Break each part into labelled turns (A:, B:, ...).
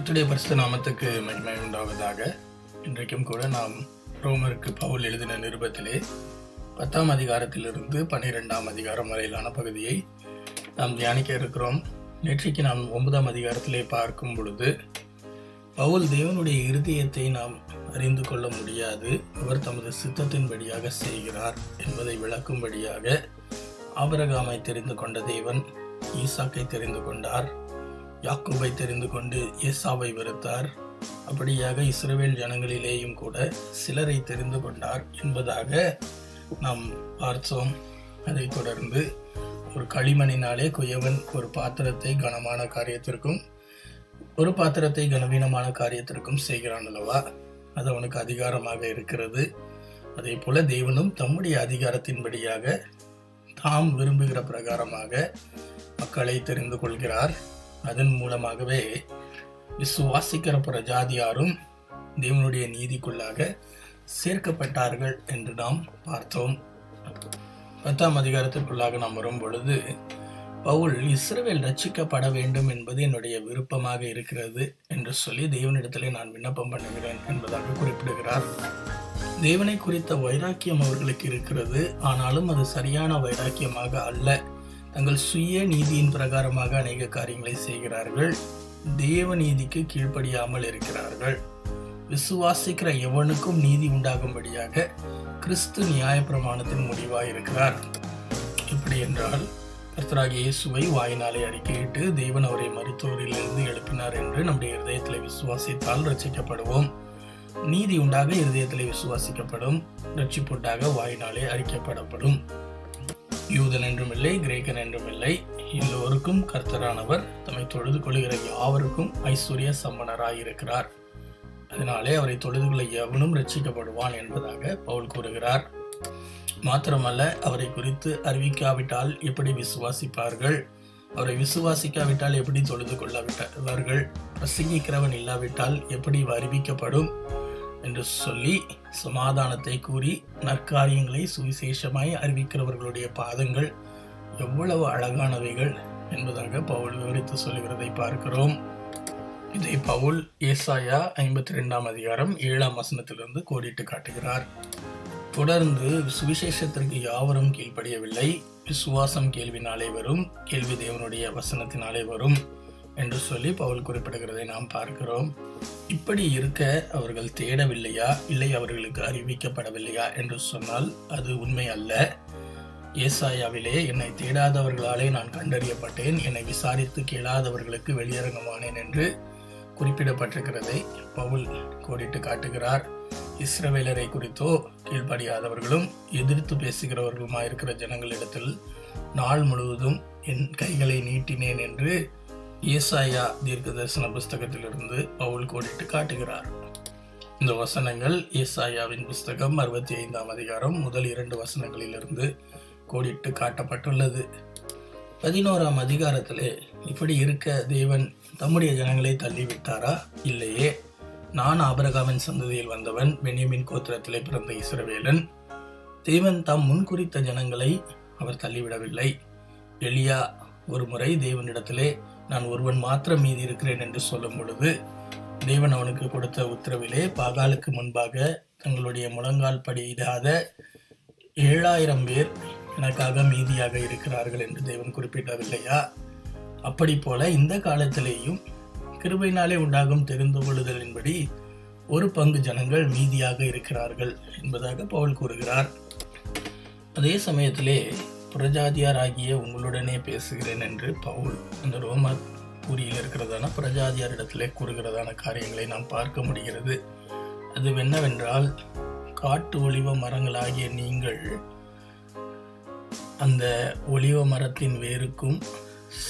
A: கத்துடைய பரிசு நாமத்துக்கு மகிமை உண்டாவதாக. இன்றைக்கும் கூட நாம் ரோமருக்கு பவுல் எழுதின நிருபத்திலே பத்தாம் அதிகாரத்திலிருந்து பன்னிரெண்டாம் அதிகாரம் வரையிலான பகுதியை நாம் தியானிக்க இருக்கிறோம். நேற்றைக்கு நாம் ஒன்பதாம் அதிகாரத்திலே பார்க்கும் பொழுது பவுல் தேவனுடைய இருதயத்தை நாம் அறிந்து கொள்ள முடியாது. அவர் தமது சித்தத்தின்படியாக செய்கிறார் என்பதை விளக்கும்படியாக ஆபரகாமை தெரிந்து கொண்ட தேவன் ஈசாக்கை தெரிந்து கொண்டார். யாக்கோபை தெரிந்து கொண்டு ஏசாவை வெறுத்தார். அப்படியாக இஸ்ரேல் ஜனங்களிலேயும் கூட சிலரை தெரிந்து கொண்டார் என்பதாக நாம் பார்த்தோம். அதைத் தொடர்ந்து ஒரு களிமணினாலே குயவன் ஒரு பாத்திரத்தை கனமான காரியத்திற்கும் ஒரு பாத்திரத்தை கனவீனமான காரியத்திற்கும் செய்கிறான் அல்லவா? அது அவனுக்கு அதிகாரமாக இருக்கிறது. அதே போல தேவனும் தம்முடைய அதிகாரத்தின்படியாக தாம் விரும்புகிற பிரகாரமாக மக்களை தெரிந்து கொள்கிறார். அதன் மூலமாகவே விசுவாசிக்கிற பிரஜாதியாரும் தேவனுடைய நீதிக்குள்ளாக சேர்க்கப்பட்டார்கள் என்று நாம் பார்த்தோம். பத்தாம் அதிகாரத்திற்குள்ளாக நாம் வரும் பொழுது பவுல் இஸ்ரவேல் ரட்சிக்கப்பட வேண்டும் என்பது என்னுடைய விருப்பமாக இருக்கிறது என்று சொல்லி தேவனிடத்திலே நான் விண்ணப்பம் பண்ணுகிறேன் என்பதாக குறிப்பிடுகிறார். தேவனை குறித்த வைராக்கியம் அவர்களுக்கு இருக்கிறது. ஆனாலும் அது சரியான வைராக்கியமாக அல்ல. தங்கள் சுய நீதியின் பிரகாரமாக அநேக காரியங்களை செய்கிறார்கள். தேவ நீதிக்கு கீழ்ப்படியாமல் இருக்கிறார்கள். விசுவாசிக்கிற எவனுக்கும் நீதி உண்டாகும்படியாக கிறிஸ்து நியாயப்பிரமாணத்தின் முடிவாக இருக்கிறார் இப்படி என்றால் கர்த்தராக இயேசுவை வாயினாலே அறிக்கையிட்டு தேவன் அவரை மருத்துவரிலிருந்து எழுப்பினார் என்று நம்முடைய இருதயத்தில் விசுவாசித்தால் ரசிக்கப்படுவோம் நீதி உண்டாக இருதயத்தில் விசுவாசிக்கப்படும் ரட்சிப்புண்டாக வாயினாலே அறிக்கப்படப்படும் யூதன் என்றும் இல்லை கிரேக்கன் என்றும் இல்லை எல்லோருக்கும் கர்த்தரானவர் தம்மை தொழுது கொள்கிற யாவருக்கும் ஐஸ்வர்ய சம்பனராயிருக்கிறார். அதனாலே அவரை தொழுது கொள்ள எவனும் ரட்சிக்கப்படுவான் என்பதாக பவுல் கூறுகிறார். மாத்திரமல்ல அவரை குறித்து அறிவிக்காவிட்டால் எப்படி விசுவாசிப்பார்கள்? அவரை விசுவாசிக்காவிட்டால் எப்படி தொழுது கொள்ளாவிட்டார்கள் பிரசங்கிக்கிறவன் இல்லாவிட்டால் எப்படி அறிவிக்கப்படும்? என்று சொல்லி சமாதானத்தை கூறி நற்காரியங்களை சுவிசேஷமாய் அறிவிக்கிறவர்களுடைய பாதங்கள் எவ்வளவு அழகானவைகள் என்பதாக பவுல் விவரித்து சொல்லுகிறதை பார்க்கிறோம். இதை பவுல் ஏசாயா ஐம்பத்தி ரெண்டாம் அதிகாரம் ஏழாம் வசனத்திலிருந்து கோடிட்டு காட்டுகிறார். தொடர்ந்து சுவிசேஷத்திற்கு யாவரும் கீழ்ப்படியவில்லை. விசுவாசம் கேள்வினாலே வரும் கேள்வி தேவனுடைய வசனத்தினாலே வரும். என்று சொல்லி பவுல் குறிப்பிடுகிறதை நாம் பார்க்கிறோம். இப்படி இருக்க அவர்கள் தேடவில்லையா? இல்லை அவர்களுக்கு அறிவிக்கப்படவில்லையா? என்று சொன்னால் அது உண்மை அல்ல. ஏசாயாவிலே என்னை தேடாதவர்களாலே நான் கண்டறியப்பட்டேன். என்னை விசாரித்து கேளாதவர்களுக்கு வெளியரங்கமானேன் என்று குறிப்பிடப்பட்டிருக்கிறதை பவுல் கோடிட்டு காட்டுகிறார். இஸ்ரவேலரை குறித்தோ கீழ்ப்படியாதவர்களும் எதிர்த்து பேசுகிறவர்களுமாயிருக்கிற ஜனங்களிடத்தில் நாள் முழுவதும் என் கைகளை நீட்டினேன் என்று ஏசாயா தீர்க்க தரிசன புஸ்தகத்திலிருந்து பவுல் கோடிட்டு காட்டுகிறார். இந்த வசனங்கள் ஏசாயாவின் புஸ்தகம் அறுபத்தி ஐந்தாம் அதிகாரம் முதல் இரண்டு வசனங்களிலிருந்து கோடிட்டு காட்டப்பட்டுள்ளது. பதினோராம் அதிகாரத்திலே இப்படி இருக்க தேவன் தம்முடைய ஜனங்களை தள்ளிவிட்டாரா? இல்லையே. நான் ஆபரகாமின் சந்ததியில் வந்தவன் பெனியமின் கோத்திரத்திலே பிறந்த இஸ்ரவேலன். தேவன் தாம் முன்குறித்த ஜனங்களை அவர் தள்ளிவிடவில்லை. எளியா ஒரு முறை தேவனிடத்திலே நான் ஒருவன் மாத்திரம் மீதி இருக்கிறேன் என்று சொல்லும் பொழுது தேவன் அவனுக்கு கொடுத்த உத்தரவிலே பாகாலுக்கு முன்பாக தங்களுடைய முழங்கால் படியிடாத ஏழாயிரம் பேர் எனக்காக மீதியாக இருக்கிறார்கள் என்று தேவன் குறிப்பிடவில்லையா அப்படி போல இந்த காலத்திலேயும் கிருபையினாலே உண்டாகும் தெரிந்து கொள்ளுதலின்படி ஒரு பங்கு ஜனங்கள் மீதியாக இருக்கிறார்கள் என்பதாக பவுல் கூறுகிறார். அதே சமயத்திலே பிரஜாதியாராகிய உங்களுடனே பேசுகிறேன் என்று பவுல் அந்த ரோம கூறியில் இருக்கிறதான பிரஜாதியாரிடத்திலே கூறுகிறதான காரியங்களை நாம் பார்க்க முடிகிறது. அது என்னவென்றால் காட்டு ஒளிவ மரங்களாகிய நீங்கள் அந்த ஒளிவ மரத்தின் வேருக்கும்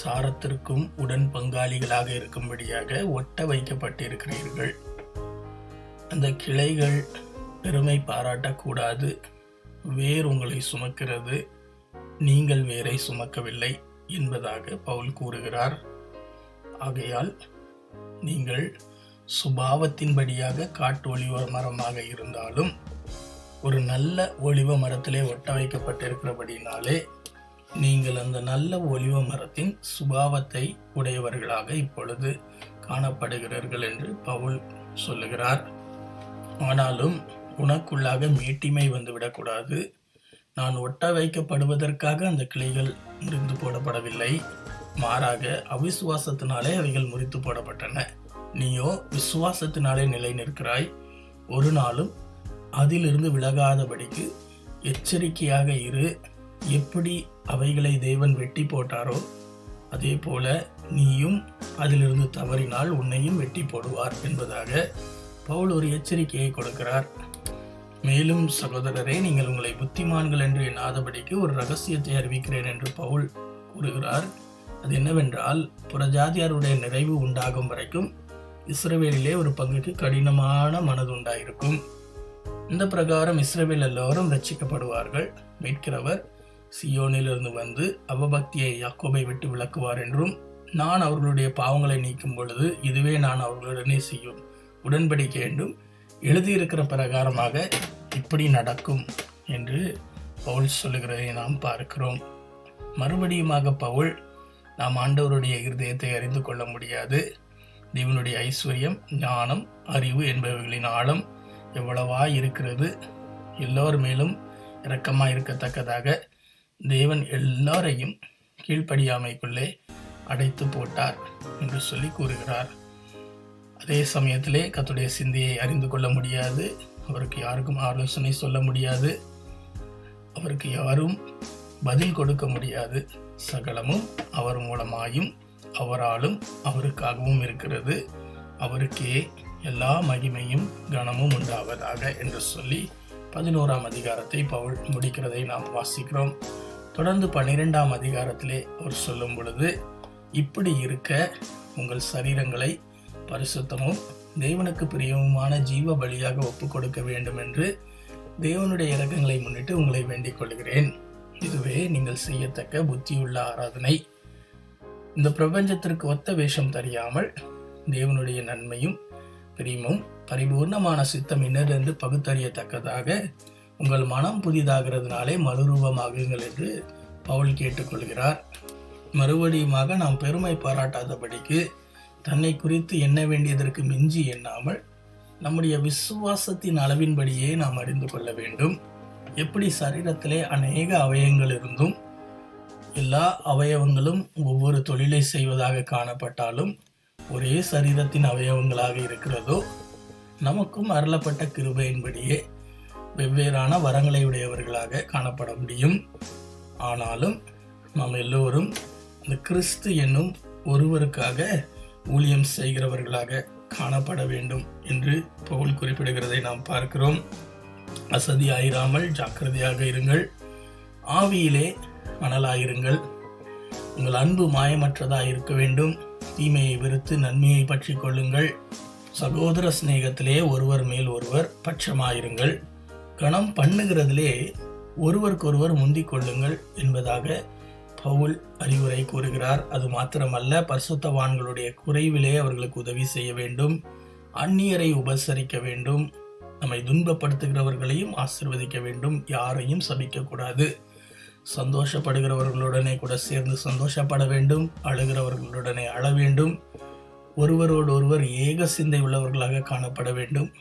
A: சாரத்திற்கும் உடன் பங்காளிகளாக இருக்கும்படியாக ஒட்ட வைக்கப்பட்டிருக்கிறீர்கள். அந்த கிளைகள் பெருமை பாராட்டக்கூடாது. வேர் உங்களை சுமக்கிறது. நீங்கள் வேரை சுமக்கவில்லை என்பதாக பவுல் கூறுகிறார். ஆகையால் நீங்கள் சுபாவத்தின்படியாக காட்டு ஒளிவ மரமாக இருந்தாலும் ஒரு நல்ல ஒளிவ மரத்திலே ஒட்ட வைக்கப்பட்டிருக்கிறபடினாலே நீங்கள் அந்த நல்ல ஒளிவ மரத்தின் சுபாவத்தை உடையவர்களாக இப்பொழுது காணப்படுகிறார்கள் என்று பவுல் சொல்லுகிறார். ஆனாலும் உனக்குள்ளாக மீட்டிமை வந்துவிடக்கூடாது. நான் ஒட்ட வைக்கப்படுவதற்காக அந்த கிளைகள் முறிந்து போடப்படவில்லை. மாறாக அவிசுவாசத்தினாலே அவைகள் முறித்து போடப்பட்டன. நீயோ விசுவாசத்தினாலே நிலை நிற்கிறாய். ஒரு நாளும் அதிலிருந்து விலகாதபடிக்கு எச்சரிக்கையாக இரு. எப்படி அவைகளை தேவன் வெட்டி போட்டாரோ அதே போல நீயும் அதிலிருந்து தவறினால் உன்னையும் வெட்டி போடுவார் என்பதாக பவுல் ஒரு எச்சரிக்கையை கொடுக்கிறார். மேலும் சகோதரரே நீங்கள் உங்களை புத்திமான்கள் என்று எண்ணாதபடிக்கு ஒரு ரகசியத்தை அறிவிக்கிறேன் என்று பவுல் கூறுகிறார். அது என்னவென்றால் புறஜாதியாருடைய நிறைவு உண்டாகும் வரைக்கும் இஸ்ரவேலிலே ஒரு பங்குக்கு கடினமான மனது உண்டாயிருக்கும். இந்த பிரகாரம் இஸ்ரவேல் எல்லோரும் ரட்சிக்கப்படுவார்கள் மீட்கிறவர் சியோனிலிருந்து வந்து அவபக்தியை யாக்கோபை விட்டு விளக்குவார் என்றும் நான் அவர்களுடைய பாவங்களை நீக்கும் பொழுது இதுவே நான் அவர்களுடனே செய்யும் உடன்படிக்கை என்றும் எழுதியிருக்கிற பிரகாரமாக எப்படி நடக்கும் என்று பவுல் சொல்லுகிறதை நாம் பார்க்கிறோம். மறுபடியுமாக பவுல் நாம் ஆண்டவருடைய இருதயத்தை அறிந்து கொள்ள முடியாது. தேவனுடைய ஐஸ்வர்யம் ஞானம் அறிவு என்பவைகளின் ஆழம் எவ்வளவா இருக்கிறது. எல்லோர் மேலும் இரக்கமாக இருக்கத்தக்கதாக தேவன் எல்லாரையும் கீழ்ப்படியாமைக்குள்ளே அடைத்து போட்டார் என்று சொல்லி கூறுகிறார். அதே சமயத்திலே கத்துடைய சிந்தையை அறிந்து கொள்ள முடியாது. அவருக்கு யாருக்கும் ஆலோசனை சொல்ல முடியாது. அவருக்கு யாரும் பதில் கொடுக்க முடியாது. சகலமும் அவர் மூலமாயும் அவராலும் அவருக்காகவும் இருக்கிறது. அவருக்கே எல்லா மகிமையும் கனமும் உண்டாவதாக என்று சொல்லி பதினோராம் அதிகாரத்தை பவுல் முடிக்கிறதை நாம் வாசிக்கிறோம். தொடர்ந்து பன்னிரெண்டாம் அதிகாரத்திலே அவர் சொல்லும் பொழுது இப்படி இருக்க உங்கள் சரீரங்களை பரிசுத்தமும் தேவனுக்கு பிரியமுமான ஜீவ பலியாக ஒப்பு கொடுக்க வேண்டும் என்று தேவனுடைய இறக்கங்களை முன்னிட்டு உங்களை வேண்டிக் கொள்கிறேன். இதுவே நீங்கள் செய்யத்தக்க புத்தியுள்ள ஆராதனை. இந்த பிரபஞ்சத்திற்கு ஒத்த வேஷம் தெரியாமல் தேவனுடைய நன்மையும் பிரியமும் பரிபூர்ணமான சித்தம் இன்னதென்று பகுத்தறியத்தக்கதாக உங்கள் மனம் புதிதாகிறதுனாலே மறுரூபமாகுங்கள் என்று பவுல் கேட்டுக்கொள்கிறார். மறுபடியுமாக நாம் பெருமை பாராட்டாதபடிக்கு தன்னை குறித்து எண்ண வேண்டியதற்கு மிஞ்சி எண்ணாமல் நம்முடைய விசுவாசத்தின் அளவின்படியே நாம் அறிந்து கொள்ள வேண்டும். எப்படி சரீரத்திலே அநேக அவயங்கள் இருந்தும் எல்லா அவயவங்களும் ஒவ்வொரு தொழிலை செய்வதாக காணப்பட்டாலும் ஒரே சரீரத்தின் அவயவங்களாக இருக்கிறதோ நமக்கும் அருளப்பட்ட கிருபையின்படியே வெவ்வேறான வரங்களை உடையவர்களாக காணப்பட முடியும். ஆனாலும் நாம் எல்லோரும் அந்த கிறிஸ்து என்னும் ஒருவருக்காக ஊழியம் செய்கிறவர்களாக காணப்பட வேண்டும் என்று பவுல் குறிப்பிடுகிறதை நாம் பார்க்கிறோம். அசதி ஆயிராமல் ஜாக்கிரதையாக இருங்கள். ஆவியிலே மணலாயிருங்கள். உங்கள் அன்பு மாயமற்றதாக இருக்க வேண்டும். தீமையை வெறுத்து நன்மையை பற்றி கொள்ளுங்கள். சகோதர சிநேகத்திலே ஒருவர் மேல் ஒருவர் பட்சமாயிருங்கள். கணம் பண்ணுகிறதிலே ஒருவருக்கொருவர் முந்திக் கொள்ளுங்கள் என்பதாக பவுல் அறிவுரை கூறுகிறார். அது மாத்திரமல்ல பரிசுத்தவான்களுடைய குறைவிலே அவர்களுக்கு உதவி செய்ய வேண்டும். அந்நியரை உபசரிக்க வேண்டும். நம்மை துன்பப்படுத்துகிறவர்களையும் ஆசிர்வதிக்க வேண்டும். யாரையும் சபிக்கக்கூடாது. சந்தோஷப்படுகிறவர்களுடனே கூட சேர்ந்து சந்தோஷப்பட வேண்டும். அழுகிறவர்களுடனே அழ வேண்டும். ஒருவரோடு ஒருவர் ஏக சிந்தை உள்ளவர்களாக காணப்பட வேண்டும்.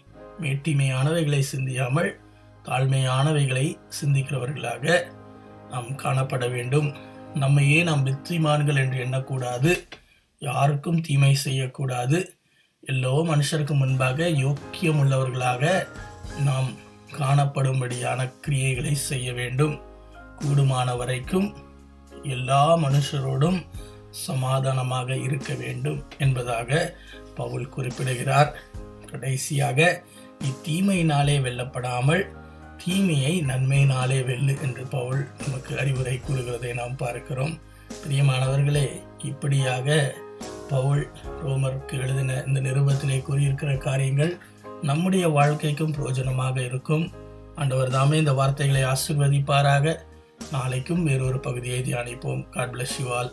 A: மேட்டிமையானவைகளை சிந்தியாமல் தாழ்மையானவைகளை சிந்திக்கிறவர்களாக நாம் காணப்பட வேண்டும். நம்மையே நாம் வெற்றிமான்கள் என்று எண்ணக்கூடாது. யாருக்கும் தீமை செய்யக்கூடாது. எல்லோ மனுஷருக்கு முன்பாக யோக்கியம் உள்ளவர்களாக நாம் காணப்படும்படியான கிரியைகளை செய்ய வேண்டும். கூடுமான வரைக்கும் எல்லா மனுஷரோடும் சமாதானமாக இருக்க வேண்டும் என்பதாக பவுல் குறிப்பிடுகிறார். கடைசியாக இத்தீமையினாலே வெல்லப்படாமல் தீமையை நன்மையினாலே வெல்லு என்று பவுல் நமக்கு அறிவுரை கூறுகிறதை நாம் பார்க்கிறோம். பிரியமானவர்களே இப்படியாக பவுல் ரோமருக்கு எழுதின இந்த நிருபத்திலே கூறியிருக்கிற காரியங்கள் நம்முடைய வாழ்க்கைக்கும் பிரயோஜனமாக இருக்கும். ஆண்டவர் தாமே இந்த வார்த்தைகளை ஆசிர்வதிப்பாராக. நாளைக்கும் வேறொரு பகுதியை தியானிப்போம். God bless you all